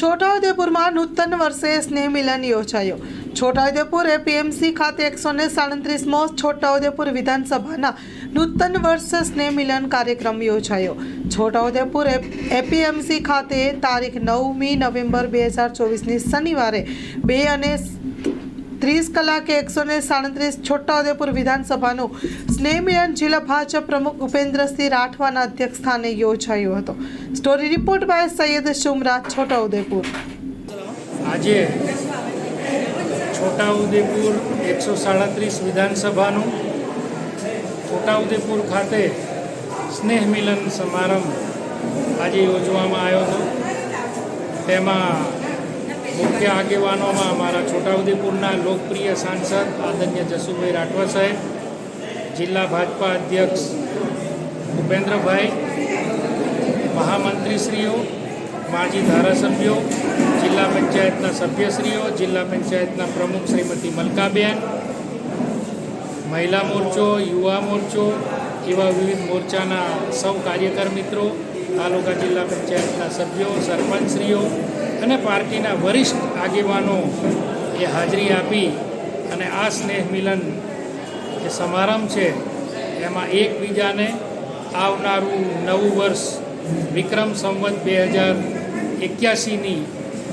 છોટાઉદેપુરમાં નૂતન વર્ષે સ્નેહ મિલન યોજાયો. છોટાઉદેપુર એપીએમસી ખાતે એકસો ને સાડત્રીસમો છોટાઉદેપુર વિધાનસભાના નૂતન વર્ષ સ્નેહ મિલન કાર્યક્રમ યોજાયો. છોટાઉદેપુર એપીએમસી ખાતે તારીખ નવમી નવેમ્બર બે હજાર ચોવીસની શનિવારે બે અને ત્રીસ કલાકે એકસો ને સાડત્રીસ છોટાઉદેપુર વિધાનસભાનું સ્નેહમિલન જિલ્લા ભાજપ પ્રમુખ ઉપેન્દ્રસિંહ રાઠવાના અધ્યક્ષ સ્થાને યોજાયો હતો. Story report by Saiyed Shumra Chhota Udepur. આજે છોટાઉદેપુર એકસો સાડત્રીસ વિધાનસભાનું છોટાઉદેપુર ખાતે સ્નેહ મિલન સમારંભ આજે યોજવામાં આવ્યો હતો. તેમાં મુખ્ય આગેવાનોમાં અમારા છોટાઉદેપુરના લોકપ્રિય સાંસદ આદન્ય જસુભાઈ રાઠવા સાહેબ, જિલ્લા ભાજપા અધ્યક્ષ ભૂપેન્દ્રભાઈ, મહામંત્રીશ્રીઓ, માજી ધારાસભ્યો, જિલ્લા પંચાયતના સભ્યશ્રીઓ, જિલ્લા પંચાયતના પ્રમુખ શ્રીમતી મલકાબેન, મહિલા મોરચો, યુવા મોરચો એવા વિવિધ મોરચાના સૌ કાર્યકર મિત્રો, તાલુકા જિલ્લા પંચાયતના સભ્યો, સરપંચશ્રીઓ અને પાર્ટીના વરિષ્ઠ આગેવાનો એ હાજરી આપી અને આ સ્નેહ મિલન જે સમારંભ છે, એમાં એકબીજાને આવનારું નવું વર્ષ વિક્રમ સંવત બે હજાર એક્યાસીની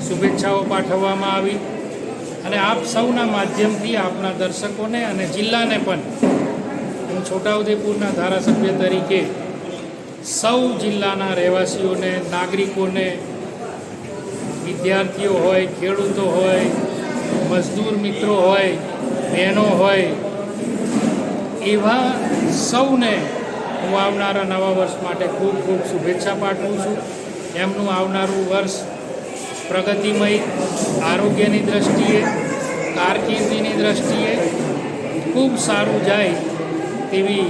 શુભેચ્છાઓ પાઠવવામાં આવી. અને આપ સૌના માધ્યમથી આપના દર્શકોને અને જિલ્લાને પણ હું છોટાઉદેપુરના ધારાસભ્ય તરીકે સૌ જિલ્લાના રહેવાસીઓને, નાગરિકોને વિદ્યાર્થીઓ હોય, ખેડૂતો હોય, મજદૂર મિત્રો હોય, બહેનો હોય, એવા સૌને હું આવનારા નવા વર્ષ માટે ખૂબ ખૂબ શુભેચ્છા પાઠવું છું. એમનું આવનારું વર્ષ પ્રગતિમય, આરોગ્યની દ્રષ્ટિએ, કારકિર્દીની દ્રષ્ટિએ ખૂબ સારું જાય તેવી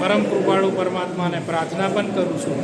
પરમ કૃપાળુ પરમાત્માને પ્રાર્થના પણ કરું છું.